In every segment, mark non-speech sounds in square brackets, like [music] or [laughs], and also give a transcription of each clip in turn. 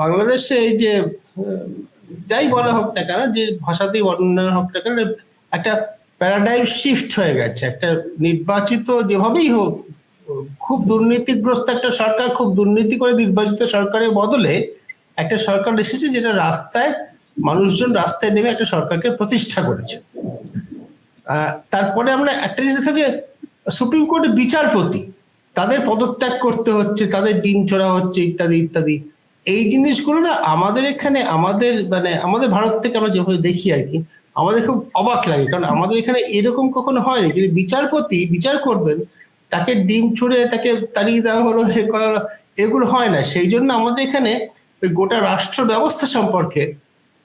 বাংলাদেশে এই যে, যাই বলা হোক না কেন, যে ভাষাতেই বর্ণনা হোক না কেন, একটা প্যারাডাইম শিফট হয়ে গেছে। একটা নির্বাচিত যেভাবেই হোক, খুব দুর্নীতিগ্রস্ত একটা সরকার, খুব দুর্নীতি করে নির্বাচিত সরকারের বদলে একটা সরকার এসেছে যেটা রাস্তায় মানুষজন রাস্তায় নেমে একটা সরকারকে প্রতিষ্ঠা করেছে। তারপরে আমরা একটা জিনিস যে সুপ্রিম কোর্টের বিচারপতি, তাদের পদত্যাগ করতে হচ্ছে, তাদের দিন চড়া হচ্ছে, ইত্যাদি ইত্যাদি। এই জিনিসগুলো না আমাদের এখানে, আমাদের মানে আমাদের ভারত থেকে আমরা যেভাবে দেখি আর কি, আমাদের খুব অবাক লাগে। কারণ আমাদের এখানে এরকম কখনো হয়নি। যিনি বিচারপতি বিচার করবেন, তাকে ডিম ছুড়ে তাকে তাড়িয়ে দেওয়া হলো হে করা এগুলো হয় না। সেই জন্য আমাদের এখানে ওই গোটা রাষ্ট্র ব্যবস্থা সম্পর্কে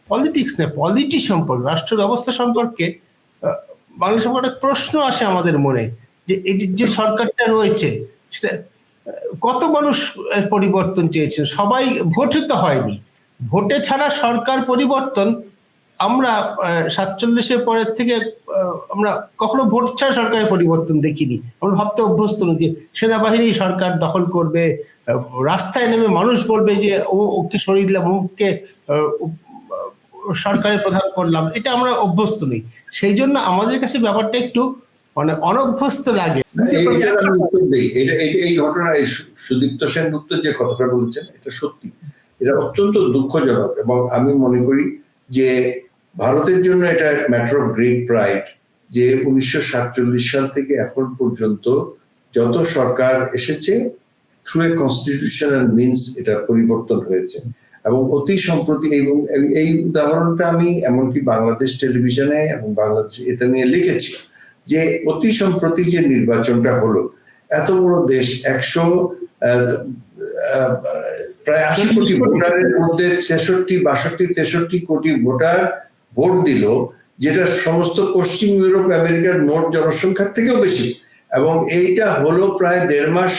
পলিটিক্স না পলিটি সম্পর্কে, রাষ্ট্র ব্যবস্থা সম্পর্কে বাংলা সম্পর্কে প্রশ্ন আসে আমাদের মনে। যে এই যে- সরকারটা রয়েছে, সেটা কত মানুষ পরিবর্তন চেয়েছেন? সবাই ভোটে তো হয়নি। ভোটে ছাড়া সরকার পরিবর্তন, আমরা সাতচল্লিশের পরের থেকে আমরা কখনো ভোট ছাড়া সরকারের পরিবর্তন দেখিনি। আমরা ভাবতে অভ্যস্ত নই যে সেনাবাহিনী সরকার দখল করবে রাস্তায় নেমে মানুষ বলবে যে, ও, ওকে সরিয়ে দিলাম, ওকে সরকারের প্রধান করলাম। এটা আমরা অভ্যস্ত নই। সেই জন্য আমাদের কাছে ব্যাপারটা একটু মানে অনভ্যস্ত লাগে। এই- এটার আমি উত্তর দিই। এটা এটা- এই ঘটনা এই সু- সুদীপ্ত সেনগুপ্ত যে কথাটা বলছেন এটা সত্যি। এটা অত্যন্ত দুঃখজনক এবং আমি মনে করি যে ভারতের জন্য এটা ম্যাটার অফ গ্রেট প্রাইড যে উনিশশো সাতচল্লিশ সাল থেকে এখন পর্যন্ত যত সরকার এসেছে থ্রু এ কনস্টিটিউশনাল মিনস এটা পরিবর্তন হয়েছে। এবং অতি সম্প্রতি এবং এই উদাহরণটা আমি এমনকি বাংলাদেশ টেলিভিশনে এবং বাংলাদেশ এটা নিয়ে লিখেছি। যে অতি সম্প্রতি যে নির্বাচনটা হলো, এত বড় দেশ, একশো প্রায় আশি কোটি ভোটারের মধ্যে ছেষট্টি, বাষট্টি, তেষট্টি কোটি ভোটার ভোট দিল, যেটা সমস্ত পশ্চিম ইউরোপ, আমেরিকার মোট জনসংখ্যার থেকেও বেশি। এবং এইটা হলো প্রায় দেড় মাস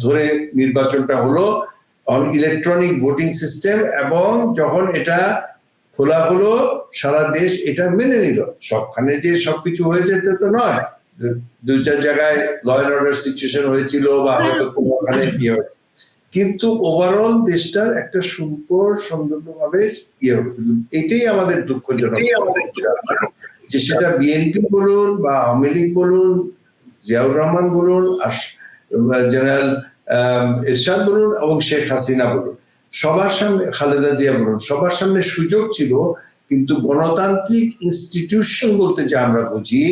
ধরে নির্বাচনটা হলো অন ইলেকট্রনিক ভোটিং সিস্টেম এবং যখন এটা খোলা হলো সারা দেশ এটা মেনে নিল। সবখানে যে সবকিছু হয়েছে তা তো নয়। দু চার জায়গায় ল অ্যান্ড অর্ডার সিচুয়েশন হয়েছিল বা হয়তো কোনোখানে ইয়ে হয়েছে। কিন্তু ওভারঅল দেশটার একটা সুন্দর সৌন্দর্যভাবে ইয়ে এটাই আমাদের দুঃখজনক। যে সেটা বিএনপি বলুন বা আওয়ামী লীগ বলুন জিয়াউর রহমান বলুন আর জেনারেল এরশাদ বলুন এবং শেখ হাসিনা বলুন। সবার সামনে খালেদা জিয়া বলুন সবার সামনে সুযোগ ছিল কিন্তু গণতান্ত্রিক ইনস্টিটিউশন বলতে যে আমরা বুঝি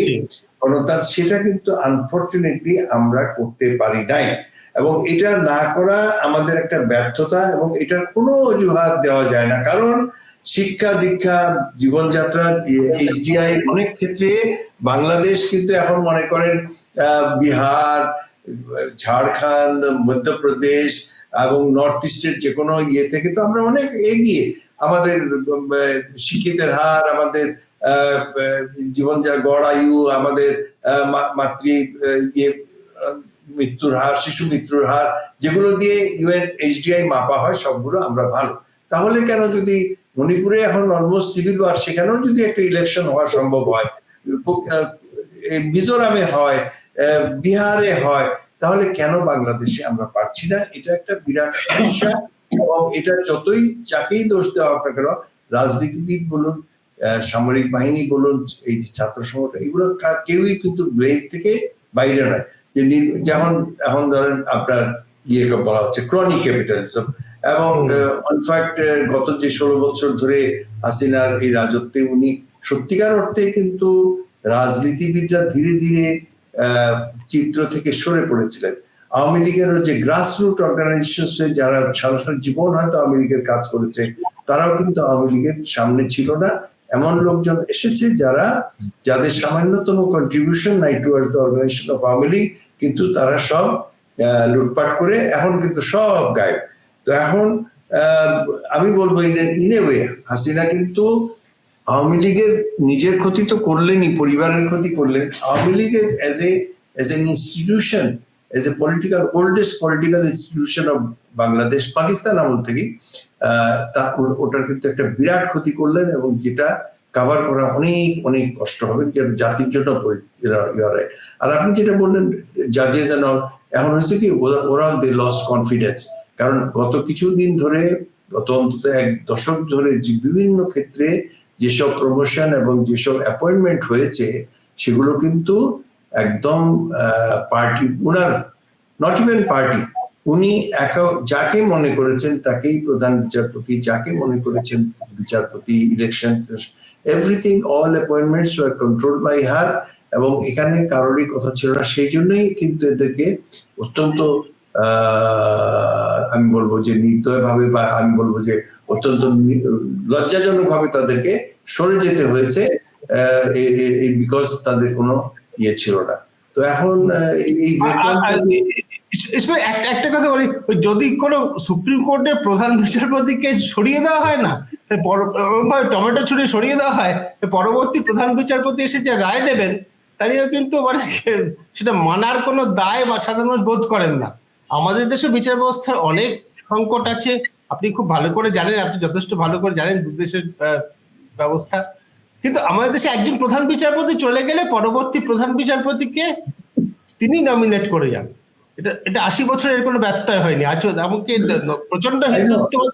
গণতান্ত্রিক সেটা কিন্তু আনফর্চুনেটলি আমরা করতে পারি নাই। এবং এটা না করা আমাদের একটা ব্যর্থতা এবং এটার কোনো অজুহাত দেওয়া যায় না। কারণ শিক্ষা দীক্ষা জীবনযাত্রার এইচডিআই অনেক ক্ষেত্রে বাংলাদেশ কিন্তু এখন মনে করেন আহ, বিহার ঝাড়খণ্ড মধ্যপ্রদেশ এবং নর্থ ইস্টের যে কোনো ইয়ে থেকে তো আমরা অনেক এগিয়ে আমাদের শিক্ষিতের হার, আমাদের জীবন যা গড় আয়ু, আমাদের মাতৃ ইয়ে মৃত্যুর হার, শিশু মৃত্যুর হার, যেগুলো দিয়ে ইউএন এইচডিআই মাপা হয়, সবগুলো আমরা ভালো। তাহলে কেন যদি মণিপুরে এখন অলমোস্ট সিভিল ওয়ার সেখানেও যদি একটা ইলেকশন হওয়া সম্ভব হয় মিজোরামে হয় বিহারে হয় তাহলে কেন বাংলাদেশে আমরা পারছি না? এটা একটা বিরাট সমস্যা এবং এটা যতই যাকেই দোষ দেওয়া হোক না কেন রাজনীতিবিদ বলুন সামরিক বাহিনী বলুন এই যে ছাত্র সংগঠন এগুলো কেউই কিন্তু ব্লেড থেকে বাইরে নয়। যে যেমন এখন ধরেন আপনার ইয়ে বলা হচ্ছে ক্রনি ক্যাপিটালিজম এবং ইনফ্যাক্ট গত যে ষোলো বছর ধরে হাসিনার এই রাজত্বে উনি সত্যিকার অর্থে কিন্তু রাজনীতিবিদরা ধীরে ধীরে চিত্র থেকে সরে পড়েছিলেন। আওয়ামী লীগেরও যে গ্রাসরুট অর্গানাইজেশন যারা সরাসরি জীবন হয়তো আওয়ামী লীগের কাজ করেছে, তারাও কিন্তু আওয়ামী লীগের সামনে ছিল না। এমন লোকজন এসেছে যারা, যাদের সামান্যতম কন্ট্রিবিউশন নাই toward the organization of Awami League, কিন্তু তারা সব লুটপাট করে এখন কিন্তু সব গায়েব। তো এখন আমি বলব ইন এ ওয়ে হাসিনা কিন্তু আওয়ামী লীগের নিজের ক্ষতি তো করলেনই, পরিবারের ক্ষতি করলেন আওয়ামী লীগের as a as an institution as a political oldest political institution of Bangladesh Pakistan আমল থেকে তা, ওটার কিন্তু একটা বিরাট ক্ষতি করলেন এবং যেটা কাভার করা অনেক অনেক কষ্ট হবে জাতির জন্য. আর আপনি যেটা বললেন জাজেস এন্ড অল এখন হয়েছে কি, ওরা দে লস্ট কনফিডেন্স কারণ গত কিছুদিন ধরে গত অন্তত এক দশক ধরে যে বিভিন্ন ক্ষেত্রে যেসব প্রমোশন এবং যেসব অ্যাপয়েন্টমেন্ট হয়েছে, সেগুলো কিন্তু একদম পার্টি উনার নট ইভেন পার্টি উনি একা, যাকে মনে করেছেন তাকেই প্রধান বিচারপতি, যাকে মনে করেছেন বিচারপতি election everything all appointments were control by her এবং এখানে কারোরই কথা ছিল না, সেই জন্যই কিন্তু এদেরকে অত্যন্ত আমি বলব যে নির্দয় ভাবে বা আমি বলব যে অত্যন্ত লজ্জাজনক ভাবে তাদেরকে সরে যেতে হয়েছে বিকজ তাদের কোনো ইয়ে ছিল না। তো এখন এই একটা কথা বলি যদি কোনো সুপ্রিম কোর্টের প্রধান বিচারপতিকে সরিয়ে দেওয়া হয় না টমেটো ছুড়ে সরিয়ে দেওয়া হয় পরবর্তী প্রধান বিচারপতি এসে যে রায় দেবেন তারিও কিন্তু মানে সেটা মানার কোনো দায় বা সাধারণ বোধ করেন না। আমাদের দেশে বিচার ব্যবস্থার অনেক সংকট আছে। আপনি খুব ভালো করে জানেন আপনি যথেষ্ট ভালো করে জানেন দু দেশের ব্যবস্থা। কিন্তু আমাদের দেশে একজন প্রধান বিচারপতি চলে গেলে পরবর্তী প্রধান বিচারপতিকে তিনি নমিনেট করে যান। এটা এটা আশি বছরের কোনো ব্যত্যয় হয়নি। আজ এমনকি প্রচণ্ড হিন্দুত্ববাদ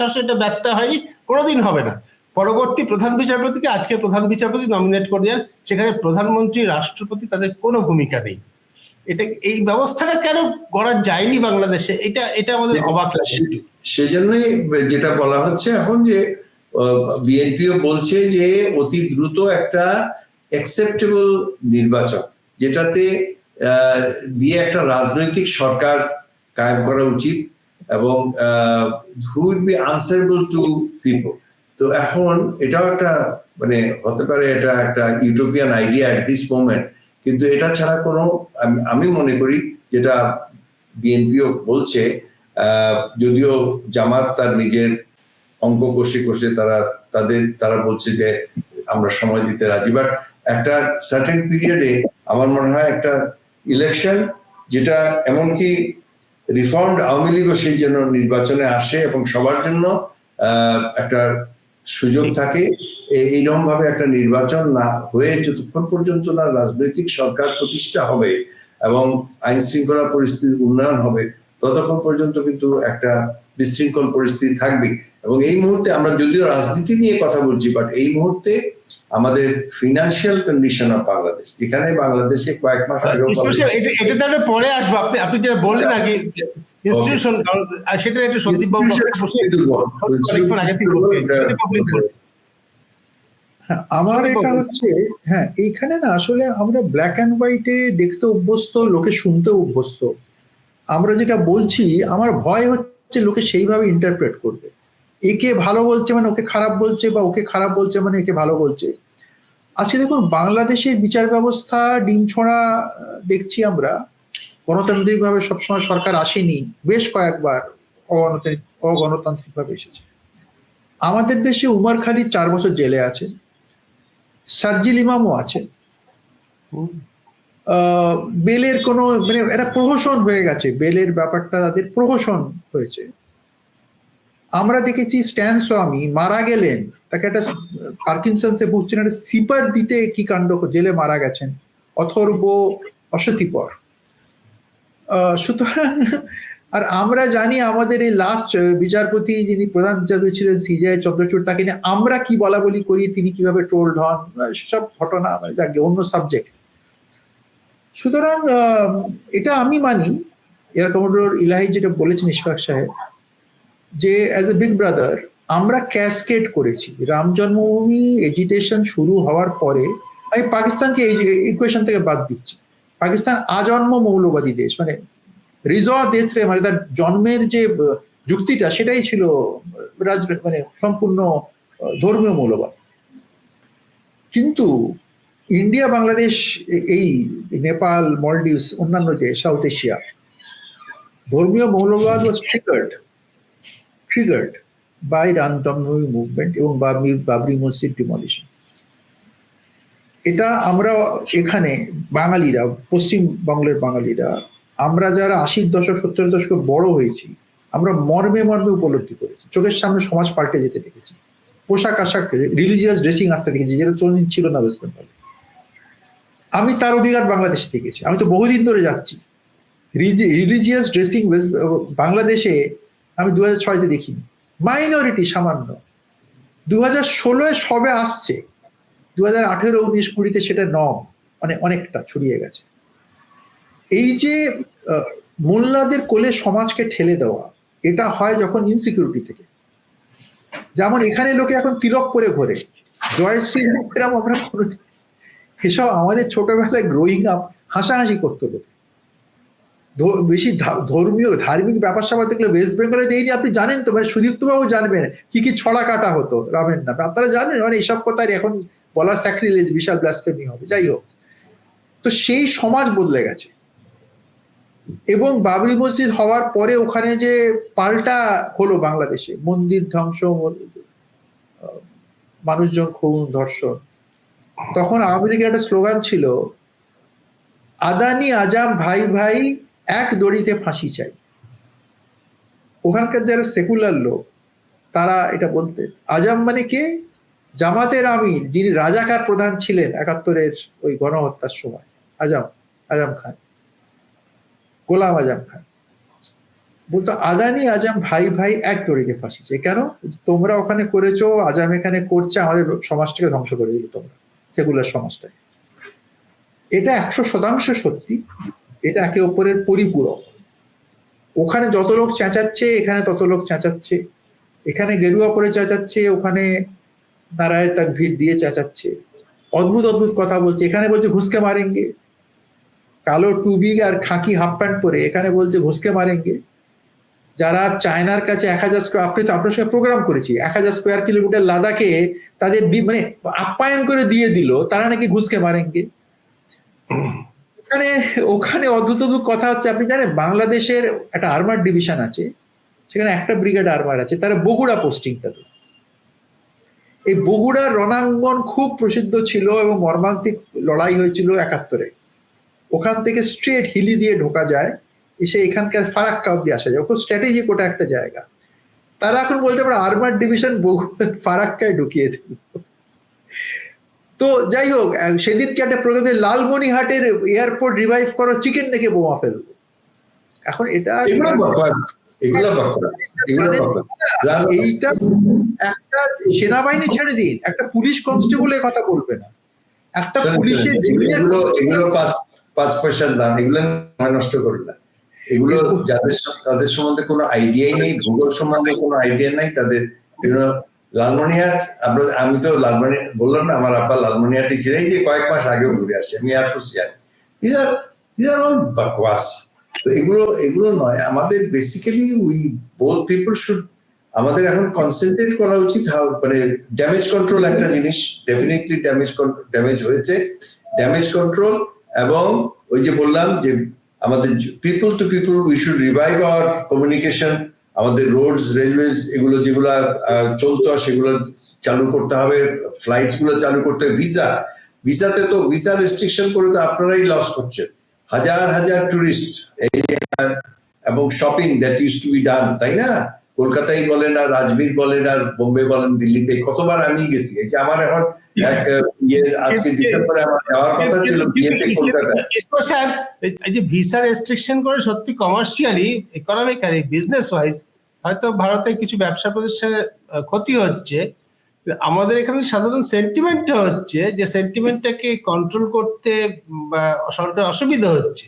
শাসন এটা ব্যত্যয় হয়নি কোনোদিন হবে না। পরবর্তী প্রধান বিচারপতিকে আজকে প্রধান বিচারপতি নমিনেট করে দেন। সেখানে প্রধানমন্ত্রী রাষ্ট্রপতি তাদের কোনো ভূমিকা নেই। এটা এই ব্যবস্থাটা কেন করা যায়নি বাংলাদেশে? এটা এটা আমাদের অবাক লাগে। সেজন্যই যেটা বলা হচ্ছে এখন যে বিএনপিও বলছে যে অতি দ্রুত একটা অ্যাকসেপ্টেবল নির্বাচন যেটাতে দিয়ে একটা রাজনৈতিক সরকার কায়েম করা উচিত এবং who be answerable to people তো এখন এটাও একটা মানে হতে পারে এটা একটা utopian idea at this moment কিন্তু এটা ছাড়া কোনো, আমি- মনে করি যেটা বিএনপিও বলছে যদিও জামাত তার নিজের অঙ্ক কষে কষে তারা, তাদের, তারা বলছে যে আমরা সময় দিতে রাজি। বাট একটা সার্টেন পিরিয়ডে আমার মনে হয় একটা ইলেকশন যেটা এমনকি রিফর্মড আওয়ামী লীগও সেই জন্য নির্বাচনে আসে এবং সবার জন্য একটা সুযোগ থাকে। এইরকম ভাবে একটা নির্বাচন না হয়ে যতক্ষণ পর্যন্ত না রাজনৈতিক সরকার প্রতিষ্ঠা হবে এবং আইন শৃঙ্খলা পরিস্থিতির উন্নয়ন হবে ততক্ষণ পর্যন্ত কিন্তু একটা বিশৃঙ্খল পরিস্থিতি থাকবে। এবং এই মুহূর্তে আমরা যদিও রাজনীতি নিয়ে কথা বলছি বাট এই মুহূর্তে আমাদের ফিনান্সিয়াল কন্ডিশন অফ বাংলাদেশ যেখানে বাংলাদেশে কয়েক মাস তাহলে পরে আসব। আপনি আপনি যেটা বললেন আগে ইনস্টিটিউশন সেটা একটু সন্দীপ বাবু। হ্যাঁ, আমার এটা হচ্ছে হ্যাঁ এইখানে না আসলে আমরা ব্ল্যাক অ্যান্ড হোয়াইটে দেখতে অভ্যস্ত লোকে শুনতে অভ্যস্ত। আমরা যেটা বলছি আমার ভয় হচ্ছে লোকে সেইভাবে ইন্টারপ্রেট করবে। একে ভালো বলছে মানে ওকে খারাপ বলছে বা ওকে খারাপ বলছে মানে একে ভালো বলছে। আজকে দেখুন বাংলাদেশের বিচার ব্যবস্থা ডিম ছড়া দেখছি আমরা। গণতান্ত্রিকভাবে সবসময় সরকার আসেনি বেশ কয়েকবার অগণতান্ত্রিক অগণতান্ত্রিকভাবে এসেছে। আমাদের দেশে উমর খালি চার বছর জেলে আছে সার্জিল ইমামও আছে। বেলের কোনো মানে একটা প্রহসন হয়ে গেছে বেলের ব্যাপারটা তাদের প্রহসন হয়েছে। আমরা দেখেছি স্ট্যান স্বামী মারা গেলেন তাকে একটা পার্কিনসন্সে ভুগছেন একটা সিপার দিতে কি কাণ্ড জেলে মারা গেছেন অথর্ব অসতিপর। সুতরাং, আর আমরা জানি আমাদের এই লাস্ট বিচারপতি যিনি প্রধান বিচারপতি ছিলেন সিজয় চন্দ্রচূড়, তাকে নিয়ে আমরা কি বলা বলি করি, তিনি কীভাবে ট্রোলড হন সব ঘটনা মানে যাকে অন্য সাবজেক্ট সুতরাং এটা আমি মানি এয়ার কমোডোর ইলাহি যেটা বলেছেন ইশফাক সাহেব, যে অ্যাজ এ বিগ ব্রাদার আমরা ক্যাসকেট করেছি। রাম জন্মভূমি এজিটেশন শুরু হওয়ার পরে, আমি পাকিস্তানকে এই ইকুয়েশন থেকে বাদ দিচ্ছি। পাকিস্তান আজন্ম মৌলবাদী দেশ মানে রিজওয়া দেথরে মানে তার জন্মের যে যুক্তিটা, সেটাই ছিল রাজ মানে সম্পূর্ণ ধর্মীয় মৌলবাদ। কিন্তু ইন্ডিয়া, বাংলাদেশ এই নেপাল মলডিভস অন্যান্য যে সাউথ এশিয়া, ধর্মীয় মৌলবাদ was triggered triggered by Ramjanmabhoomi movement এবং বাবরি মসজিদ ডিমলিশন এটা আমরা এখানে বাঙালিরা পশ্চিমবঙ্গের বাঙালিরা, আমরা যারা আশির দশক সত্তর দশকে বড় হয়েছি, আমরা মর্মে মর্মে উপলব্ধি করেছি। চোখের সামনে সমাজ পাল্টে যেতে দেখেছি। পোশাক আশাক রিলিজিয়াস ড্রেসিং আসতে দেখেছি, যেটা কোনোদিন ছিল না ওয়েস্ট বেঙ্গলে আমি তার অধিকার বাংলাদেশে দেখেছি আমি তো বহুদিন ধরে যাচ্ছি। রিলিজিয়াস ড্রেসিং বাংলাদেশে আমি দু হাজার ছয়তে দেখিনি। মাইনরিটি সামান্য। দু হাজার ষোলোয় সবে আসছে। দু হাজার আঠেরো, উনিশ, কুড়িতে সেটা নম মানে অনেকটা ছড়িয়ে গেছে। এই যে মোল্লাদের কোলে সমাজকে ঠেলে দেওয়া, এটা হয় যখন ইনসিকিউরিটি থেকে। যেমন এখানে লোকে এখন তিলক করে ঘোরে, জয়শ্রী, এরকম আমরা এসব আমাদের ছোটবেলায় গ্রোয়িং আপ হাসাহাসি করতো লোক। বেশি ধর্মীয়, ধার্মিক ব্যাপার স্যাপার দেখলে ওয়েস্ট বেঙ্গলে এই আপনি জানেন তো মানে সুদীপ্তবাবু জানবেন কি কি ছড়া কাটা হতো রামের নামে। আপনারা জানেন মানে এইসব কথা এখন বলার স্যাক্রিলেজ বিশাল ব্লাসফেমি হবে, যাই হোক। তো সেই সমাজ বদলে গেছে। এবং বাবরি মসজিদ হওয়ার পরে ওখানে যে পাল্টা হলো বাংলাদেশে, মন্দির ধ্বংস মানুষজন খুন, ধর্ষণ। তখন আওয়ামী লীগের একটা স্লোগান ছিল, আদানি আজাম ভাই ভাই এক দড়িতে ফাঁসি চাই। ওখানকার যারা সেকুলার লোক, তারা এটা বলতেন। আজাম মানে কে? জামাতের আমির যিনি রাজাকার প্রধান ছিলেন একাত্তরের ওই গণহত্যার সময়, আজাম আজাম খান, গোলাম আজম খান। বলতো, আদানি আজাম ভাই ভাই এক দড়িতে ফাঁসি চাই কেন? তোমরা ওখানে করেছ, আজাম এখানে করছে, আমাদের সমাজটাকে ধ্বংস করে দিল তোমরা সেকুলার সমাজটাকে। এটা একশো শতাংশ সত্যি, এটা একে অপরের পরিপূরক। ওখানে যত লোক চেঁচাচ্ছে, এখানে তত লোক চেঁচাচ্ছে। এখানে গেরুয়া পরে চেঁচাচ্ছে, ওখানে নারায় তাক ভিড় দিয়ে চেঁচাচ্ছে। অদ্ভুত অদ্ভুত কথা বলছে। এখানে বলছে, ঘুষকে মারেঙ্গে। কালো টুবি আর খাকি হাফ প্যান্ট পরে এখানে বলছে, ঘুষকে মারেঙ্গে। যারা চায়নার কাছে এক হাজার স্কোয়ার আপনি তো আপনার সঙ্গে প্রোগ্রাম করেছি। এক হাজার স্কোয়ার কিলোমিটার লাদাখে তাদের মানে আপ্যায়ন করে দিয়ে দিল, তারা নাকি ঘুষকে মারেঙ্গে। ওখানে ওখানে অদ্ভুত অদ্ভুত কথা হচ্ছে, আপনি জানেন, বাংলাদেশের একটা আর্মার ডিভিশন আছে। সেখানে একটা ব্রিগেড আর্মার আছে। তারা বগুড়া পোস্টিং তাদের। এই বগুড়ার রণাঙ্গন খুব প্রসিদ্ধ ছিল এবং মর্মান্তিক লড়াই হয়েছিল একাত্তরে। ওখান থেকে স্ট্রেট হিলি দিয়ে ঢোকা যায় এসে এখানকার ফারাক্কা অব্দি আসা যায়। খুব স্ট্র্যাটেজিক ওটা একটা জায়গা। তারা এখন বলতে পারে আর্মার ডিভিশন ফারাক্কায় ঢুকিয়ে দিল তো যাই হোক সেদিনকে একটা প্রগতি লালমনিহাটের এয়ারপোর্ট রিভাইভ করো চিকেন নাকি বোমা ফেলব। এখন এটা এগুলো এইটা একটা সেনাবাহিনী ছেড়ে দিন একটা পুলিশ কনস্টেবল কথা বলবে না। একটা পুলিশের এগুলো এগুলো পাঁচ পাঁচ পয়সার দাম এগুলো নষ্ট করবে না। এগুলো যাদের তাদের সম্বন্ধে কোনো আইডিয়াই নেই ভূগোল সম্বন্ধে কোনো আইডিয়া নাই তাদের এগুলো লালমনিহাট আমরা আমি তো লালমনি বললাম না আমার আব্বা লালমনিহাটি ছিলেন যে কয়েক মাস আগেও ঘুরে আসি আমি এয়ারফোর্স জানি। This are this are all বাকওয়াস তো এগুলো এগুলো নয়। আমাদের basically we both people should আমাদের এখন কনসেন্ট্রেট করা উচিত how- মানে ড্যামেজ কন্ট্রোল একটা জিনিস ডেফিনেটলি ড্যামেজ ড্যামেজ হয়েছে। ড্যামেজ কন্ট্রোল এবং ওই যে বললাম যে আমাদের people to people we should revive our communication আমাদের রোডস রেলওয়েজ এগুলো যেগুলো চলতো সেগুলো চালু করতে হবে। ফ্লাইটসগুলো চালু করতে হবে। ভিসা ভিসাতে তো ভিসা রেস্ট্রিকশন করে তো আপনারাই লস করছেন। হাজার হাজার টুরিস্ট এবং shopping that use to be done তাই না? কলকাতায় বলেন আর রাজবীর বলেন আর বোম্বে বলেন দিল্লিতে কতবার আমি গেছি। এই যে আমার এখন এক ইয়ে আজকে ডিসেম্বরে আমার যাওয়ার কথা ছিল বিয়েতে কলকাতায় স্যার এই যে ভিসা রেস্ট্রিকশন করে সত্যি কমার্শিয়ালি ইকোনমিক্যালি বিজনেস ওয়াইজ হয়তো ভারতে কিছু ব্যবসা প্রতিষ্ঠানের ক্ষতি হচ্ছে আমাদের এখানে সাধারণ সেন্টিমেন্ট হচ্ছে যে সেন্টিমেন্টটাকে কন্ট্রোল করতে সরকার অসুবিধা হচ্ছে।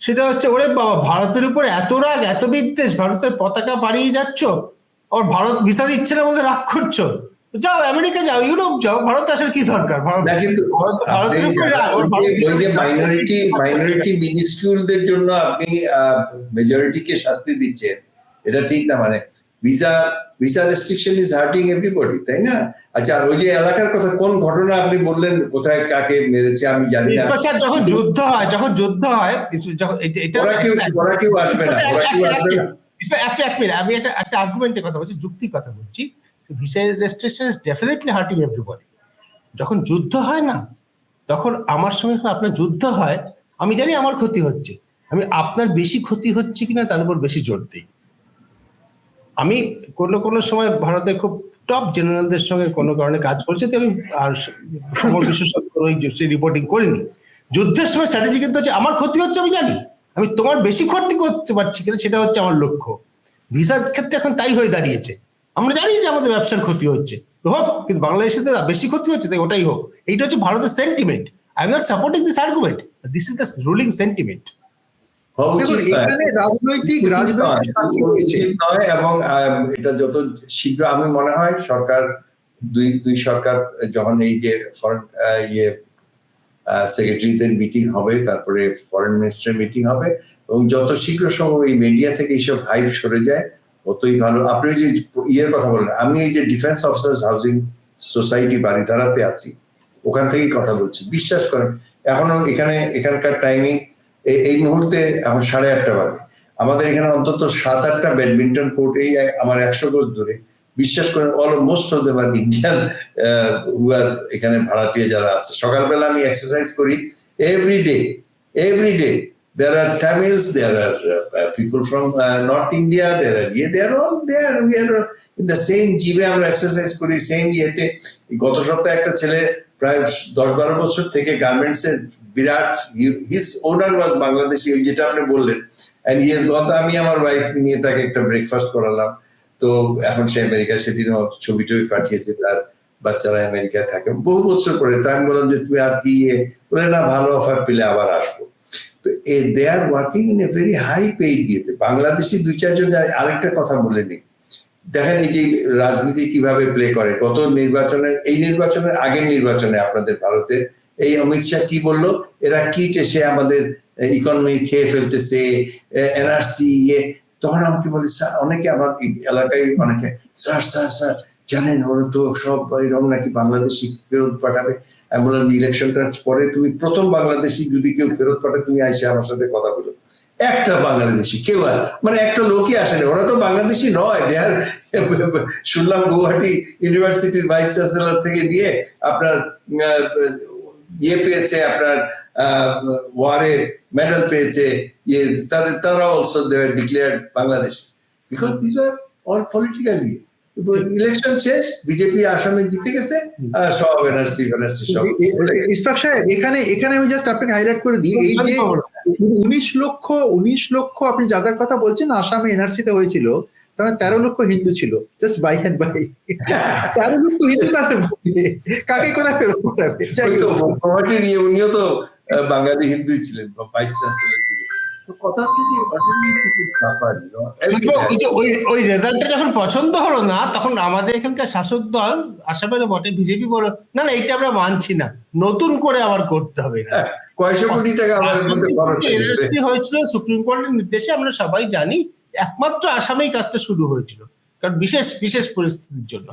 সেটা হচ্ছে ওরে বাবা ভারতের উপর এত রাগ এত বিদ্বেষ ভারতের পতাকা বাড়িয়ে যাচ্ছ? আর ভারত ভিসা দিচ্ছে না বলে রাগ করছ? যাও আমেরিকা যাও ইউরোপ যাও ভারত আসার কি দরকার? কিন্তু ওই যে মাইনরিটি মাইনরিটি মিনিস্ট্রিউলদের জন্য আপনি মেজরিটিকে শাস্তি দিচ্ছেন এটা ঠিক না মানে? Visa visa restriction is hurting everybody তাই না? আচ্ছা আর ওই যে এলাকার কথা কোন ঘটনা আপনি বললেন কোথায় কাকে মেরেছে আমি জানি না। যখন যুদ্ধ হয় যখন যুদ্ধ হয় ওরা কেউ ওরা কেউ আসবে না ওরা কেউ আসবে না। এক মিনিট, আমি একটা একটা আর্গুমেন্টের কথা বলছি যুক্তির কথা বলছি। Visa restriction is definitely hurting everybody যখন যুদ্ধ হয় না তখন আমার সঙ্গে আপনার যুদ্ধ হয় আমি জানি আমার ক্ষতি হচ্ছে। আমি আপনার বেশি ক্ষতি হচ্ছে কিনা তার উপর বেশি জোর দিই। আমি কোনো কোনো সময় ভারতের খুব টপ জেনারেলদের সঙ্গে কোনো কারণে কাজ করছি, তো আমি আর সমর বিশেষজ্ঞ রিপোর্টিং করিনি। যুদ্ধের সময় স্ট্র্যাটেজি কিন্তু হচ্ছে, আমার ক্ষতি হচ্ছে আমি জানি। আমি তোমার বেশি ক্ষতি করতে পারছি কিনা সেটা হচ্ছে আমার লক্ষ্য। ভিসার ক্ষেত্রে এখন তাই হয়ে দাঁড়িয়েছে। আমরা জানি যে আমাদের ব্যবসার ক্ষতি হচ্ছে। তো হোক, কিন্তু বাংলাদেশিদের বেশি ক্ষতি হচ্ছে, তাই ওটাই হোক। এইটা হচ্ছে ভারতের sentiment I am not supporting this argument this is the ruling sentiment হওয়া দেখুন উচিত নয়। এখানে রাজনৈতিক রাজনৈতিক নয়, এবং এটা যত শীঘ্র আমি মনে হয় সরকার দুই দুই সরকার যখন এই যে ফরেন ইয়ে সেক্রেটারিদের মিটিং হবে তারপরে ফরেন মিনিস্টার মিটিং হবে এবং যত শীঘ্র সম্ভব এই মিডিয়া থেকে এইসব হাইপ সরে যায় অতই ভালো। আপনি ওই যে ইয়ের কথা বলেন আমি এই যে ডিফেন্স অফিসার্স হাউজিং সোসাইটি বাড়িধারাতে আছি ওখান থেকেই কথা বলছি। বিশ্বাস করেন এখনও এখানে এখানকার টাইমিং এই মুহূর্তে এখন সাড়ে আটটা বাজে। আমাদের এখানে অন্তত সাত আটটা ব্যাডমিন্টন কোর্ট এই আমার একশো গোজ ধরে বিশ্বাস করেন almost of them are Indian were এখানে ভাড়াটিয়া যারা আছে। সকালবেলা আমি এক্সারসাইজ করি every day every day are Tamils, there are uh, uh, people from uh, North India, there are yeah, they are all there. We আমরা এক্সারসাইজ করি same ইয়েতে। গত সপ্তাহে একটা ছেলে প্রায় দশ বারো বছর থেকে গার্মেন্টস এর বিরাট হিজ ওনার ওয়াজ বাংলাদেশি ওই যেটা আপনি বললেন। এন্ড ইয়েস গত আমি আমার ওয়াইফ নিয়ে তাকে একটা ব্রেকফাস্ট করালাম। তো এখন সে আমেরিকা, সেদিনও ছবি টবি পাঠিয়েছে তার বাচ্চারা আমেরিকায় থাকে। বহু বছর পরে তাই আমি বললাম যে, তুমি আর কি ইয়ে বলে, না, ভালো অফার পেলে আবার আসব। তো এ they are working in a very high paid ইয়েতে বাংলাদেশি দুই চারজন, আরেকটা কথা বলে নেই। দেখেন এই যে রাজনীতি কীভাবে প্লে করে, গত নির্বাচনের, এই নির্বাচনের আগের নির্বাচনে আপনাদের ভারতে, এই অমিত শাহ কি বলল? এরা কি এসে আমাদের ইকোনমি খেয়ে ফেলতেছে এনআরসি ইয়ে তখন আমাকে বলি, স্যার, অনেকে আমার এলাকায় অনেকে, স্যার স্যার স্যার, জানেন ওরা তো সব এরকম নাকি বাংলাদেশি ফেরত পাঠাবে। আমি বললাম ইলেকশনটার পরে তুমি প্রথম বাংলাদেশি যদি কেউ ফেরত পাঠায়, তুমি আইসে আমার সাথে কথা বলো। একটা বাংলাদেশি কেউ আর মানে একটা লোকই আসেনি। ওরা তো বাংলাদেশি নয় দেয়ার [laughs] শুনলাম গুয়াহাটি ইউনিভার্সিটির ভাইস চ্যান্সেলর থেকে নিয়ে আপনার ইয়ে পেয়েছে আপনার ওয়ারে মেডেল পেয়েছে ইয়ে তাদের তারা also they declared Bangladesh. Because this are all political ইয়ে ইলেকশন শেষ বিজেপি আসামে জিতে গেছে আর সব এনআরসি এনআরসি সব ইস্তাক সাহেব এখানে এখানে আমি জাস্ট আপনাকে হাইলাইট করে দিই এই যে উনিশ লক্ষ উনিশ লক্ষ আপনি যাদের কথা বলছেন, আসামে এনআরসি তে হয়েছিল, তবে তেরো লক্ষ হিন্দু ছিল জাস্ট বাই হ্যান্ড বাই তেরো লক্ষ হিন্দু তাতে কাকে কোথায় ফেরত ইয়ে উনিও তো বাঙালি হিন্দুই ছিলেন ভাইস চ্যান্সেলর কথা হচ্ছে যে ওই রেজাল্টটা যখন পছন্দ হলো না তখন আমাদের এখানকার শাসক দল বটে বিজেপি বলল না না এইটা আমরা মানছি না। নতুন করে আবার করতে হবে না। হ্যাঁ, কয়শো কোটি টাকা হয়ে হয়েছিল সুপ্রিম কোর্টের নির্দেশে আমরা সবাই জানি একমাত্র আসামেই কাজটা শুরু হয়েছিল কারণ বিশেষ বিশেষ পরিস্থিতির জন্য।